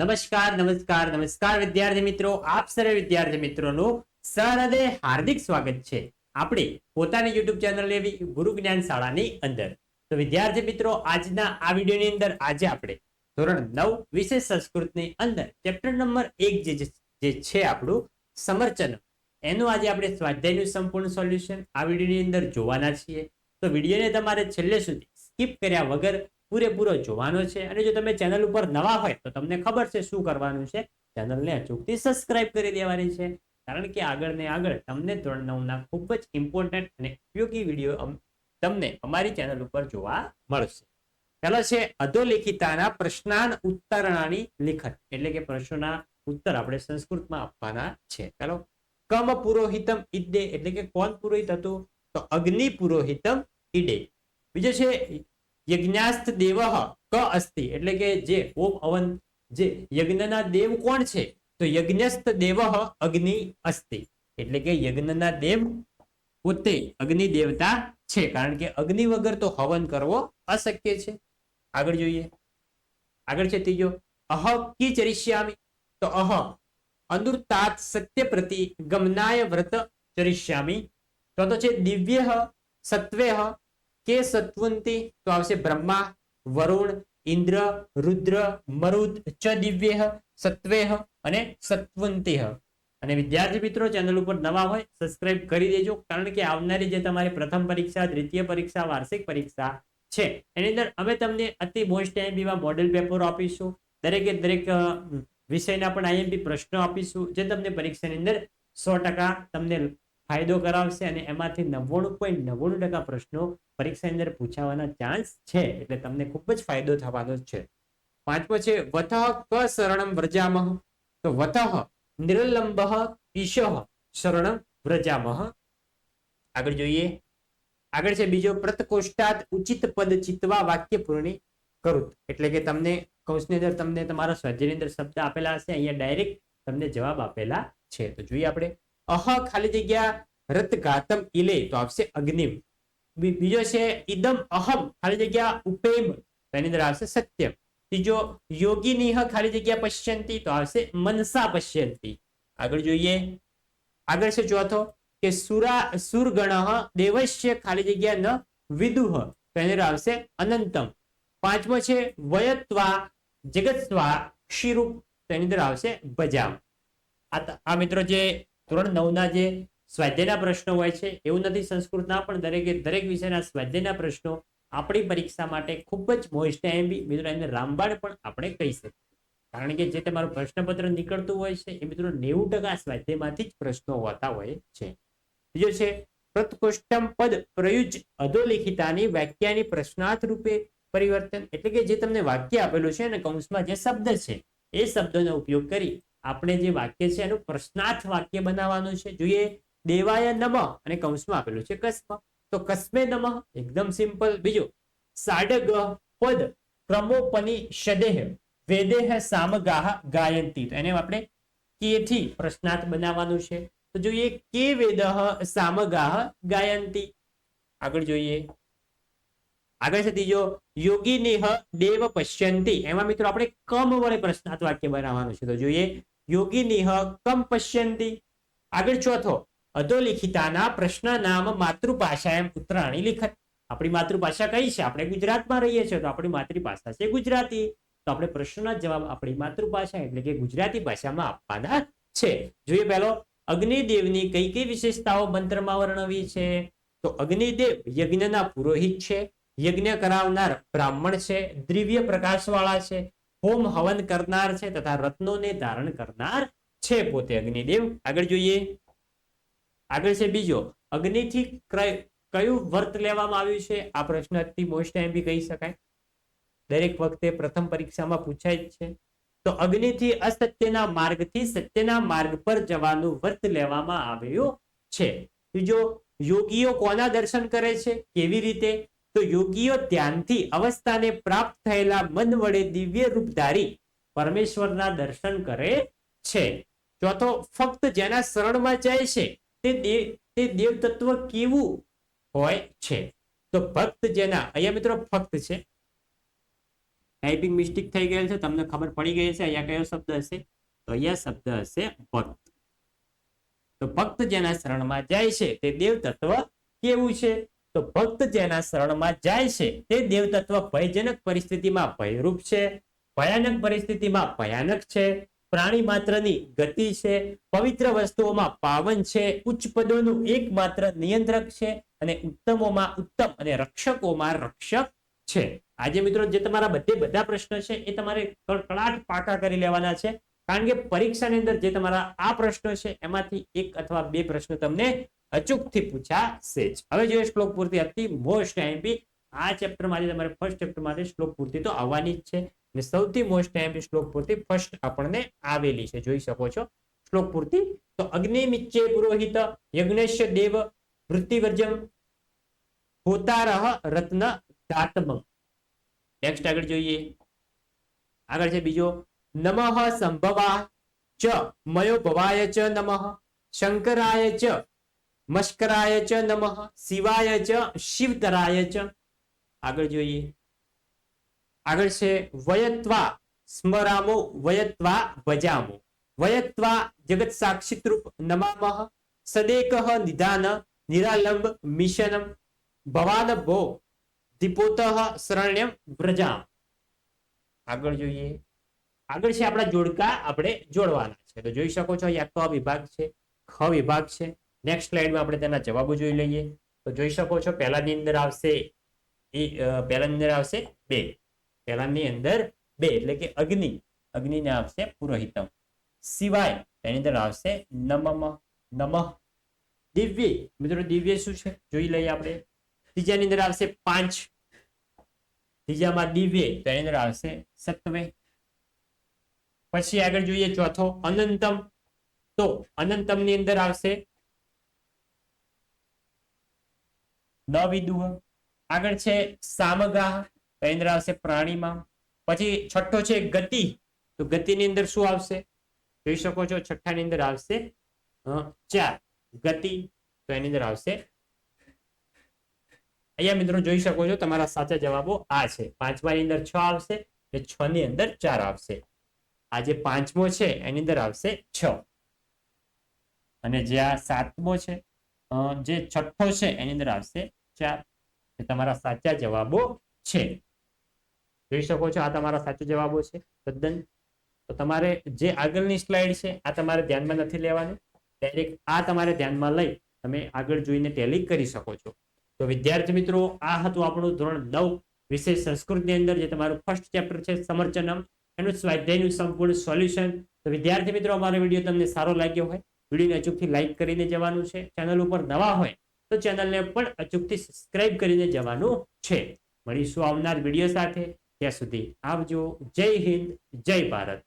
નમસ્કાર નમસ્કાર નમસ્કાર વિદ્યાર્થી મિત્રો, આપ સર્વે વિદ્યાર્થી મિત્રોનું સહૃદય હાર્દિક સ્વાગત છે. આપણે પોતાની યુટ્યુબ ચેનલ એવી ગુરુ જ્ઞાન શાળાની અંદર. તો વિદ્યાર્થી મિત્રો, આજના આ વિડીયોની અંદર આજે આપણે ધોરણ નવ વિશેષ સંસ્કૃતની અંદર ચેપ્ટર નંબર એક જે જે છે આપણું સમર્ચન. એનું આજે આપણે સ્વાધ્યાયનું સંપૂર્ણ સોલ્યુશન આ વિડીયોની અંદર જોવાના છીએ. તો વિડીયોને તમારે છેલ્લે સુધી સ્કીપ કર્યા વગર પૂરેપૂરો જોવાનો છે અને જો તમે ચેનલ ઉપર નવા હોય તો તમને ખબર છે શું કરવાનું છે, ચેનલને અચૂકથી સબસ્ક્રાઇબ કરી દેવાની છે. કારણ કે આગળ ને આગળ તમને ધોરણ નવના ખૂબ જ ઇમ્પોર્ટન્ટ અને ઉપયોગી વીડિયો તમને અમારી ચેનલ ઉપર જોવા મળશે. પહેલો છે અધોલેખિતાના પ્રશ્નાન ઉત્તરણાની લિખત એટલે કે પ્રશ્નોના ઉત્તર આપણે સંસ્કૃતમાં આપવાના છે. ચાલો કમ પુરોહિતમ ઈદે. એટલે કે કોણ પુરોહિત હતું? તો અગ્નિ પુરોહિતમ ઈડે બીજો છે યજ્ઞાસ્થ દેવ ક અસ્તિ. એટલે કે જે ઓમ અવન જે યજ્ઞના દેવ કોણ છે? તો યજ્ઞસ્થ દેવ અગ્નિ અસ્તિ. એટલે કે યજ્ઞના દેવ પોતે અગ્નિ દેવતા છે. કારણ કે અગ્નિ વગર તો હવન કરવો અશક્ય છે. આગળ જોઈએ. આગળ છે ત્રીજો. અહ કી ચરિષ્યામી? તો અહ અનુર્તાત સત્ય પ્રતિ ગમનાય વ્રત ચરિષ્યામી. ચોથો છે દિવ્ય સત્વેહ કે સત્વંતી? તો આવશે બ્રહ્મા, વરુણ, ઇન્દ્ર, રુદ્ર, મરુદ, ચ દિવ્ય સત્વેહ અને સત્વંતી અને વિદ્યાર્થી મિત્રો, ચેનલ ઉપર નવા હોય, સબસ્ક્રાઇબ કરી દેજો, કારણ કે આવનારી જે તમારી પ્રથમ પરીક્ષા, દ્વિતીય પરીક્ષા, વાર્ષિક પરીક્ષા છે, એની અંદર અમે તમને અતિ મોસ્ટ આઈએમપીમાં મોડેલ પેપર આપીશું, દરેકે દરેક વિષયના પણ આઈએમપી પ્રશ્નો આપીશું, જે તમને પરીક્ષાની અંદર સો ટકા તમને ફાયદો કરાવશે અને એમાંથી નવ્વાણું પોઈન્ટ નવ્વાણું ટકા પ્રશ્નો પરીક્ષાની અંદર પૂછાવાના ચાન્સ છે. એટલે તમને ખૂબ જ ફાયદો થવાનો છે. પાંચમો છે, વતઃ ક શરણમ વ્રજામહ તો વતઃ નિર્લંબ ઈશ શરણમ વ્રજામહ આગળ જોઈએ. આગળ છે બીજો પ્રતકોષ્ટાત ઉચિત પદ ચિતવા વાક્ય પૂર્ણી કરું એટલે કે તમને કૌશની અંદર તમને તમારા સ્વાધ્યાયની અંદર શબ્દ આપેલા હશે, અહીંયા ડાયરેક્ટ તમને જવાબ આપેલા છે. તો જોઈએ આપણે. અહ ખાલી જગ્યા રત ઘાતમ ઇલે તો આવશે અગ્નિમ. બીજો છે ઇદમ અહમ, ખાલી જગ્યા ઉપેમ. તો અંદર આવશે સત્યમ. ત્રીજો યોગીનીહ, ખાલી જગ્યા પશ્યંતી. તો આવશે મનસા પશ્યંતી. આગળ જોઈએ. આગળ છે ચોથો કે સુરા, સુરગણ દેવશ્ય, ખાલી જગ્યા ન વિદુહ. તો એની અંદર આવશે અનંતમ. પાંચમો છે વયત્વા જગત સ્વા તો એની અંદર આવશે બજામ આ મિત્રો જે ધોરણ નવના જે સ્વાધ્યાયના પ્રશ્નો હોય છે, એવું નથી સંસ્કૃતના, પણ દરેકે, દરેક વિષયના સ્વાધ્યાયના પ્રશ્નો આપણી પરીક્ષા માટે ખૂબ જ મોસ્ટ એમબી મિત્રો એને રામબાણ પણ આપણે કહી શકીએ. કારણ કે જે તમારું પ્રશ્નપત્ર નીકળતું હોય છે, એ મિત્રો નેવું ટકા સ્વાધ્યાયમાંથી જ પ્રશ્નો હોતા હોય છે. બીજો છે, પ્રતકોષ્ટમ પદ પ્રયુજ અધોલિખિતાની વ્યાખ્યાની પ્રશ્નાર્થ રૂપે પરિવર્તન, એટલે કે જે તમને વાક્ય આપેલું છે અને કૌંસમાં જે શબ્દ છે, એ શબ્દનો ઉપયોગ કરી આપણે જે વાક્ય છે એનું પ્રશ્નાર્થ વાક્ય બનાવવાનું છે. જોઈએ, દેવાય નમ અને કૌંસમાં આપેલું છે કસ્મ. તો કસ્મે નમ, એકદમ સિમ્પલ. બીજું, સાડગ પદ ક્રમોપની શદેહ વેદેહ સામગાહ ગાયંતી. એને આપણે કેથી પ્રશ્નાર્થ બનાવવાનું છે? તો જોઈએ, કે વેદહ સામગાહ ગાયંતી. આગળ જોઈએ. આગળ છે ત્રીજો, યોગીનેહ દેવ પશ્યંતી. એમાં મિત્રો આપણે કમ વડે પ્રશ્નાર્થ વાક્ય બનાવવાનું છે. તો જોઈએ યોગીનેહ કમ પશ્યંતી આગળ ચોથો, અધોલિખિતાના પ્રશ્ન નામ માતૃભાષાએમ ઉત્તરાણી લિખત. આપણી માતૃભાષા કઈ છે? આપણે ગુજરાતમાં રહીએ છીએ, તો આપણી માતૃભાષા છે ગુજરાતી. તો આપણે પ્રશ્નના જવાબ આપણી માતૃભાષા એટલે કે ગુજરાતી ભાષામાં આપવાના છે. જોઈએ પહેલો, અગ્નિદેવની કઈ કઈ વિશેષતાઓ મંત્રમાં વર્ણવી છે? તો અગ્નિદેવ યજ્ઞના પુરોહિત છે, યજ્ઞ કરાવનાર બ્રાહ્મણ છે દિવ્ય પ્રકાશવાળા છે હોમ હવન કરનાર છે તથા રત્નોને ધારણ કરનાર છે પોતે અગ્નિદેવ. આગળ જોઈએ. આગળ છે બીજો. અગ્નિથી કયું વર્ત લેવામાં આવ્યું છે? આ પ્રશ્ન બી કહી શકાય. દરેક વખતે પ્રથમ પરીક્ષામાં પૂછાય જ છે. તો અગ્નિથી અસત્યના માર્ગથી સત્યના માર્ગ પર જવાનું વર્ત લેવામાં આવ્યું છે. બીજો, યોગીઓ કોના દર્શન કરે છે? કેવી રીતે? તો યોગીઓ ધ્યાનથી અવસ્થાને પ્રાપ્ત થયેલા મન વડે દિવ્ય રૂપધારી પરમેશ્વરના દર્શન કરે છે. ચોથો, ફક્ત જેના શરણમાં જાય છે, તે તે દેવ તત્વ કેવું હોય છે? તો ભક્ત જેના, અહીંયા મિત્રો ફક્ત છે. ટાઈપિંગ મિસ્ટેક થઈ ગયેલ છે, તમને ખબર પડી ગઈ છે અહીંયા કયો શબ્દ હશે? તો અહીંયા શબ્દ હશે ભક્ત. તો ભક્ત જેના શરણમાં જાય છે, તે દેવ તત્વ કેવું છે? તો ભક્ત જેના શરણમાં જાય છે, તે દેવ તત્વ ભયજનક પરિસ્થિતિમાં ભયરૂપ છે, ભયાનક પરિસ્થિતિમાં ભયાનક છે, પ્રાણી માત્રની ગતિ છે, પવિત્ર વસ્તુઓમાં પાવન છે, ઉચ્ચ પદોનું એકમાત્ર નિયંત્રક છે અને ઉત્તમોમાં ઉત્તમ અને રક્ષકોમાં રક્ષક છે. આજે મિત્રો, જે તમારા બધે બધા પ્રશ્ન છે, એ તમારે કડકડાટ પાકા કરી લેવાના છે. કારણ કે પરીક્ષાની અંદર જે તમારા આ પ્રશ્નો છે, એમાંથી એક અથવા બે પ્રશ્નો તમને અચૂકથી પૂછાશે જ. હવે જોઈએ શ્લોક પૂર્તિ હતી મોસ્ટ એમપી આ ચેપ્ટર માટે તમારે ફર્સ્ટ ચેપ્ટર માટે શ્લોક પૂર્તિ તો આવવાની જ છે. અને સૌથી મોસ્ટ એમપી શ્લોક પૂર્તિ ફર્સ્ટ આપણને આવેલી છે. જોઈ શકો છો? શ્લોક પૂર્તિ તો અગ્નિ મિચ્ચે પુરોહિત યજ્ઞેશ દેવ વૃત્તિવર્જમ હોતારહ રત્ન દાતમ નેક્સ્ટ આગળ જોઈએ. આગળ છે બીજો. નમઃ સંભવા ચ. મયો ભવાય ચ નમઃ. શંકરાય ચ. મસ્કરાય ચ નમઃ શિવાય ચ શિવતરાય ચ આગળ જોઈએ. આગળ છે, વયત્વા સ્મરામો, વયત્વા ભજામો। વયત્વા જગત સાક્ષિત રૂપ નમામઃ, સદેકઃ નિધાન, નિરાલંબ મિશનમ, ભવાન ભો, દીપોત શરણ્યમ વ્રજામ। આગળ જોઈએ. આગળ છે આપણા જોડકા, આપણે જોડવાના છે. તો જોઈ શકો છો, અહીંયા ક વિભાગ છે, ખ વિભાગ છે નેક્સ્ટ સ્લાઇડમાં આપણે તેના જવાબો જોઈ લઈએ. તો જોઈ શકો છો, પહેલાની અંદર આવશે એ પહેલાની અંદર આવશે બે. પહેલાની અંદર બે, એટલે કે અગ્નિ. અગ્નિને આવશે પુરોહિતમ. સિવાય તેની અંદર આવશે નમમ, નમઃ. દિવ્ય. મિત્રો, દિવ્ય શું છે? જોઈ લઈએ આપણે. ત્રીજાની અંદર આવશે પાંચ. ત્રીજામાં દિવ્ય તો એની અંદર આવશે સત્વે. પછી આગળ જોઈએ ચોથો, અનંતમ. તો અનંતમની અંદર આવશે નવિદુહ આગળ છે સામગાહ તો એની આવશે પ્રાણીમાં. પછી છઠ્ઠો છે ગતિ. તો ગતિની અંદર શું આવશે? જોઈ શકો છો, છઠ્ઠાની અંદર આવશે ચાર. ગતિ, તો એની અંદર આવશે. અહીંયા મિત્રો જોઈ શકો છો, તમારા સાચા જવાબો આ છે. પાંચમાની અંદર છ આવશે એટલે છ ની અંદર ચાર આવશે. આ જે પાંચમો છે, એની અંદર આવશે છ. અને જે આ સાતમો છે જે છઠ્ઠો છે એની અંદર આવશે ચાર. એ તમારા સાચા જવાબો છે. જોઈ શકો છો આ તમારા સાચા જવાબો છે. તદ્દન તો તમારે જે આગળની સ્લાઇડ છે, આ તમારે ધ્યાનમાં નથી લેવાની. ડાયરેક્ટ આ તમારે ધ્યાનમાં લઈ તમે આગળ જોઈને ટેલી કરી શકો છો. તો વિદ્યાર્થી મિત્રો, આ હતું આપણું ધોરણ નવ વિશેષ સંસ્કૃતની અંદર, જે તમારું ફર્સ્ટ ચેપ્ટર છે, સમર્ચનમ. એનું સ્વાધ્યાયનું સંપૂર્ણ સોલ્યુશન તો વિદ્યાર્થી મિત્રો, અમારો વીડિયો તમને સારો લાગ્યો હોય વિડીયોને અચૂકથી લાઇક કરીને જવાનું છે. ચેનલ ઉપર નવા હોય તો ચેનલને પણ અચૂકથી સબસ્ક્રાઇબ કરીને જવાનું છે. મળીશું આવનાર વીડિયો સાથે. ત્યાં સુધી આવજો. જય હિન્દ. જય ભારત.